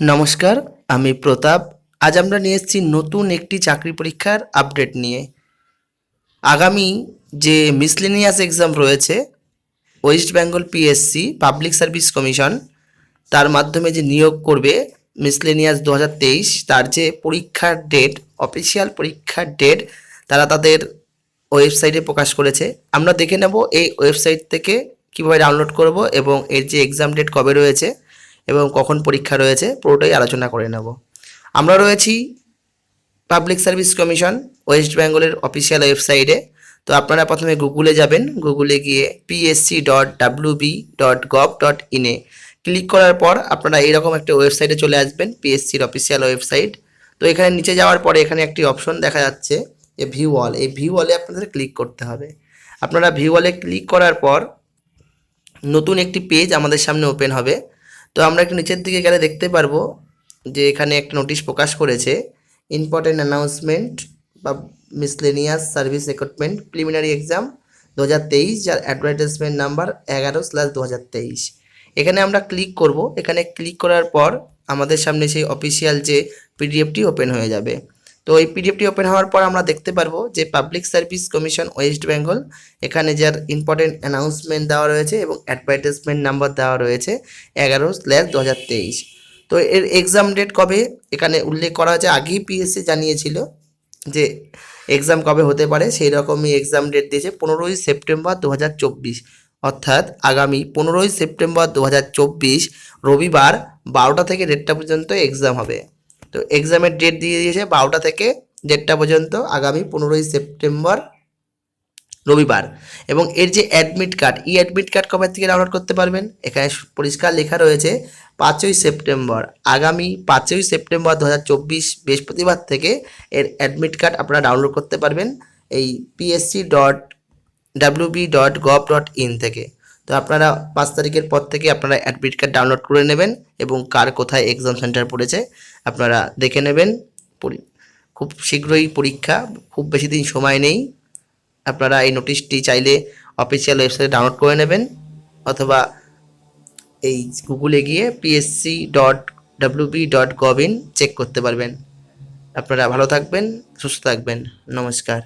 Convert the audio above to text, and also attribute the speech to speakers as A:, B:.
A: নমস্কার, আমি প্রতাপ। আজ আমরা নিয়ে এসেছি নতুন একটি চাকরি পরীক্ষার আপডেট নিয়ে। আগামী যে মিসলেনিয়াস এক্সাম রয়েছে West Bengal PSC public service commission তার মাধ্যমে যে নিয়োগ করবে মিসলেনিয়াস দু হাজার তেইশ, তার যে পরীক্ষার ডেট অফিসিয়াল পরীক্ষার ডেট তারা তাদের ওয়েবসাইটে প্রকাশ করেছে। আমরা দেখে নেব এই ওয়েবসাইট থেকে কীভাবে ডাউনলোড করব এবং এর যে এক্সাম ডেট কবে রয়েছে। এবং কখন পরীক্ষা রয়েছে, পুরোটাই আলোচনা করে নেব। আমরা রয়েছি পাবলিক সার্ভিস কমিশন ওয়েস্ট বেঙ্গলের অফিসিয়াল ওয়েবসাইটে তো আপনারা প্রথমে গুগলে যাবেন। গুগলে গিয়ে PSC dot WB dot gov dot ইনে ক্লিক করার পর আপনারা এইরকম একটা ওয়েবসাইটে চলে আসবেন পিএসসির অফিসিয়াল ওয়েবসাইট তো এখানে নিচে যাওয়ার পরে এখানে একটি অপশন দেখা যাচ্ছে যে ভিউ অল এই ভিউ ওয়ালে আপনাদের ক্লিক করতে হবে। আপনারা ভিউ ওয়ালে ক্লিক করার পর নতুন একটি পেজ আমাদের সামনে ওপেন হবে। তো আমরা একটু নিচের দিকে গেলে দেখতে পারব যে এখানে একটা নোটিশ প্রকাশ করেছে ইম্পর্টেন্ট অ্যানাউন্সমেন্ট বা miscellaneous service recruitment preliminary exam দু হাজার তেইশ, যার অ্যাডভার্টাইজমেন্ট নাম্বার এগারো স্ল্যাশ দু হাজার তেইশ। এখানে আমরা ক্লিক করব। এখানে ক্লিক করার পর আমাদের সামনে সেই অফিসিয়াল যে পিডিএফটি ওপেন হয়ে যাবে। তো এই পিডিএফটি ওপেন হওয়ার পর আমরা দেখতে পারব যে public service commission West Bengal এখানে যার ইম্পর্টেন্ট অ্যানাউন্সমেন্ট দেওয়া রয়েছে এবং অ্যাডভার্টাইজমেন্ট নাম্বার দেওয়া রয়েছে এগারো স্ল্যাশ দু হাজার তেইশ। তো এর এক্সাম ডেট কবে? এখানে উল্লেখ করা হয়েছে আগেই পিএসসি জানিয়েছিল যে এক্সাম কবে হতে পারে, সেই রকমই এক্সাম ডেট দিয়েছে পনেরোই সেপ্টেম্বর দু হাজার চব্বিশ। অর্থাৎ আগামী পনেরোই সেপ্টেম্বর দু হাজার চব্বিশ রবিবার বারোটা থেকে দেড়টা পর্যন্ত এক্সাম হবে। তো এক্সামের ডেট দিয়ে দিয়েছে বারোটা থেকে দেড়টা পর্যন্ত আগামী পনেরোই সেপ্টেম্বর রবিবার। এবং এর যে অ্যাডমিট কার্ড ই অ্যাডমিট কার্ড কবে থেকে ডাউনলোড করতে পারবেন? এখানে পরিষ্কার লেখা রয়েছে পাঁচই সেপ্টেম্বর। আগামী পাঁচই সেপ্টেম্বর দু হাজার চব্বিশ বৃহস্পতিবার থেকে এর অ্যাডমিট কার্ড আপনারা ডাউনলোড করতে পারবেন এই PSC dot WB dot gov dot in থেকে। তো আপনারা পাঁচ তারিখের পর থেকে আপনারা অ্যাডমিট কার্ড ডাউনলোড করে নেবেন এবং কার কোথায় এক্সাম সেন্টার পড়েছে আপনারা দেখে নেবেন। খুব শীঘ্রই পরীক্ষা, খুব বেশি দিন সময় নেই। আপনারা এই নোটিশটি চাইলে অফিসিয়াল ওয়েবসাইটে ডাউনলোড করে নেবেন অথবা এই গুগলে গিয়ে PSC dot WB dot gov in check করতে পারবেন। আপনারা ভালো থাকবেন, সুস্থ থাকবেন। নমস্কার।